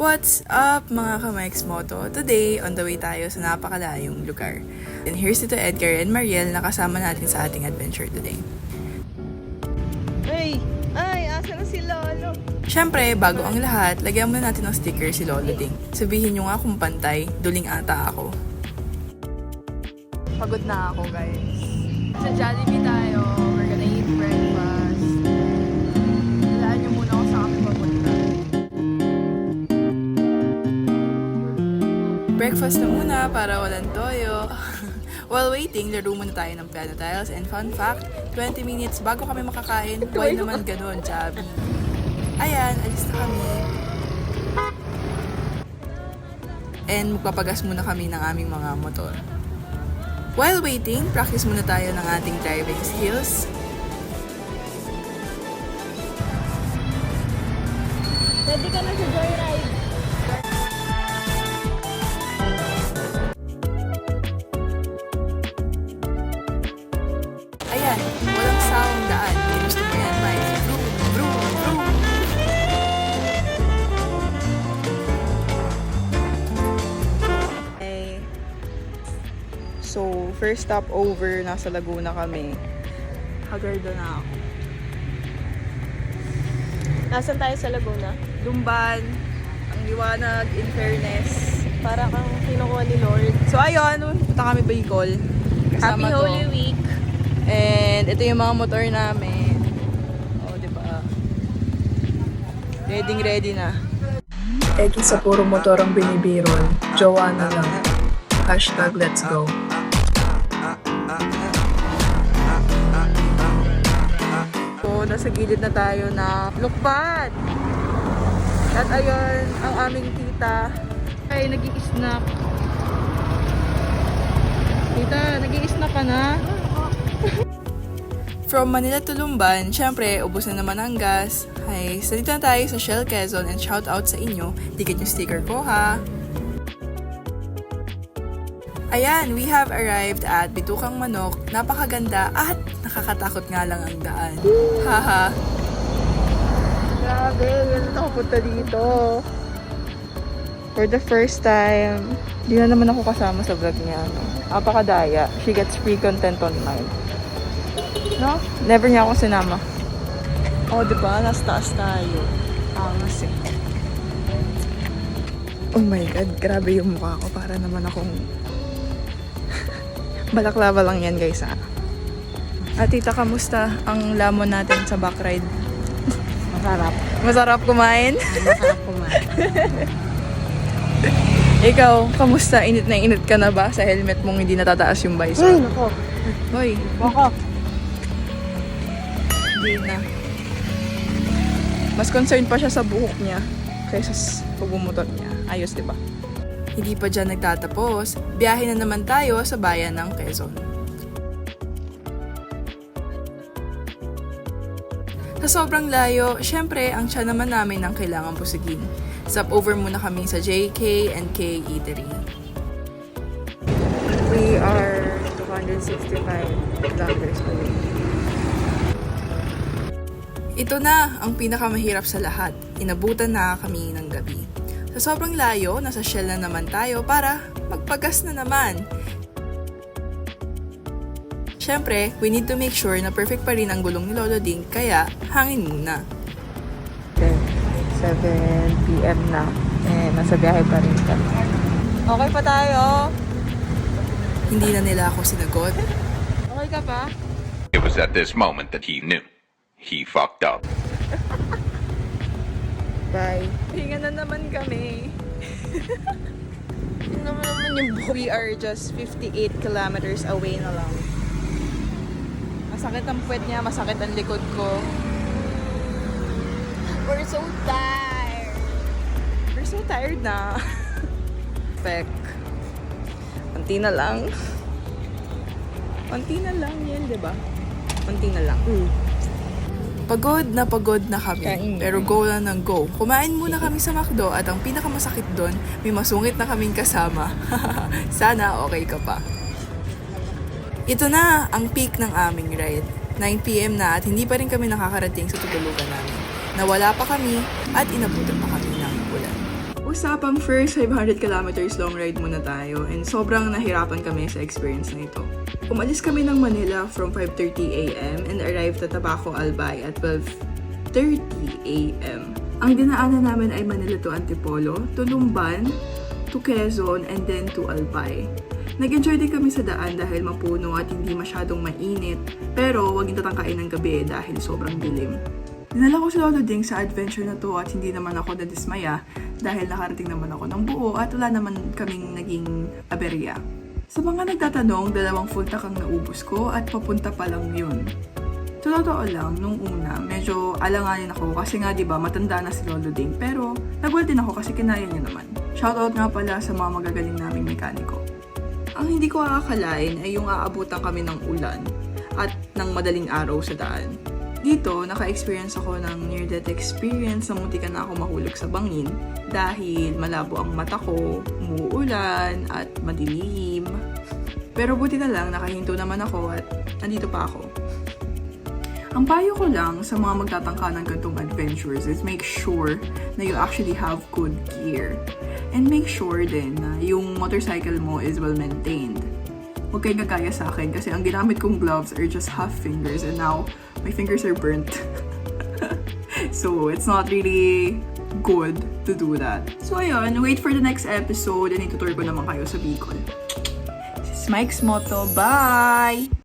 What's up mga ka-Mike's Moto? Today, on the way tayo sa napakalayong lugar. And here's Tito Edgar and Mariel na kasama natin sa ating adventure today. Ay! Ay! Asa na si Lolo? Siyempre, bago ang lahat, lagyan muna natin ng sticker si Lolo Ding. Sabihin nyo nga kung pantay, duling ata ako. Pagod na ako, guys. Sa Jollibee tayo. Breakfast na muna para walang toyo. While waiting, laro muna tayo ng piano tiles. And fun fact, 20 minutes bago kami makakain. Why naman ganun, Javi? Ayan, alis na kami. And magpapagas muna kami ng aming mga motor. While waiting, practice muna tayo ng ating driving skills. Pwede ka na sa joyride. First stop over, nasa Laguna kami. Haggard na ako. Nasaan tayo sa Laguna? Lumban, ang liwanag, in fairness. Para kang kinukuha ni Lord. So ayun, punta kami Bicol. Happy to. Holy Week! And ito yung mga motor namin. Oh, di ba? Ready ready na. Eki sa puro motor ang binibiron. Jowa na lang. Hashtag let's go. So, nasa gilid na tayo na lukpat. At ayun, ang aming tita ay nag snack Tita, nag snack ka na? From Manila to Lumban, syempre, ubos na naman ang gas. Hi, so dito na tayo sa Shell Quezon and shout out sa inyo. Dikit yung sticker ko ha. Ayan, we have arrived at Bitukang Manok. Napakaganda at nakakatakot nga lang ang daan. Haha. Grabe, yun ako punta dito. For the first time, di na naman ako kasama sa vlog niya. No? Apakadaya. She gets free content online. No? Never niya ako sinama. Oh, di ba? Nasa taas tayo. Angas eh. Oh my God, grabe yung mukha ko. Para naman akong... Balaklava lang yan, guys, ah. At tita, kamusta ang lamon natin sa back ride? Masarap. Masarap kumain? Masarap kumain. Ikaw, kamusta? Init na init ka na ba sa helmet mong hindi natataas yung Ay, visor? nako. Hoy, Nako. hindi na. Mas concerned pa siya sa buhok niya kaysa sa pagbumotor niya. Ayos, di ba? Hindi pa dyan nagtatapos, biyahe na naman tayo sa bayan ng Quezon. Sa sobrang layo, syempre, ang siya naman namin ang kailangan pusigin. Stop over muna kami sa JK and K Eatery. We are 265 kilometers away. Ito na ang pinakamahirap sa lahat. Inabutan na kami ng gabi. Sa sobrang layo, nasa Shell na naman tayo para magpagas na naman. Siyempre, we need to make sure na perfect pa rin ang gulong ni Lolo Ding, kaya hangin muna. 7 p.m. na. Eh, nasa biyahe pa rin kami. Okay pa tayo. Hindi na nila ako sinagot. Okay ka pa? It was at this moment that he knew. He fucked up. Bye. Hinga na naman kami. Tingnan mo naman yung buhok. We are just 58 kilometers away na lang. Masakit ang puwet niya, masakit ang likod ko. We're so tired. We're so tired na. Pek. Kunti na lang. Kunti na lang yan, di ba? Kunti na lang. Pagod na pagod na kami, Kain. pero go lang ng go. Kumain muna kami sa McDo at ang pinakamasakit doon, may masungit na kaming kasama. Sana okay ka pa. Ito na ang peak ng aming ride. 9pm na at hindi pa rin kami nakakarating sa tutulugan namin. Nawala pa kami at inabutan pa kami. Usapang first 500 kilometers long ride muna tayo and sobrang nahirapan kami sa experience na ito. Umalis kami ng Manila from 5.30 a.m. and arrived at Tabaco Albay at 12.30 a.m. Ang dinaanan namin ay Manila to Antipolo, to Lumban, to Quezon, and then to Albay. Nag-enjoy din kami sa daan dahil mapuno at hindi masyadong mainit, pero wag tatangkain ng gabi dahil sobrang dilim. Dinala ko si Lolo Ding sa adventure na to at hindi naman ako nadismaya dahil nakarating naman ako ng buo at wala naman kaming naging aberya. Sa mga nagtatanong, dalawang full tank ang naubos ko at papunta pa lang yun. Sa totoo lang, nung una, medyo alanganin ako kasi nga 'di ba matanda na si Lolo Ding pero nagwal din ako kasi kinaya niya naman. Shoutout nga pala sa mga magagaling naming mekaniko. Ang hindi ko aakalain ay yung aabutan kami ng ulan at ng madaling araw sa daan. Dito, naka-experience ako ng near-death experience na munti na ako mahulog sa bangin dahil malabo ang mata ko, umuulan at madilim. Pero buti na lang, nakahinto naman ako at nandito pa ako. Ang payo ko lang sa mga magtatangka ng gantong adventures is make sure na you actually have good gear. And make sure din na yung motorcycle mo is well maintained. Huwag kayong gagaya sa akin kasi ang ginamit kong gloves are just half fingers and now my fingers are burnt. so it's not really good to do that. So ayun, wait for the next episode and itutur ko naman kayo sa Bicol. This is Mike's Moto. Bye!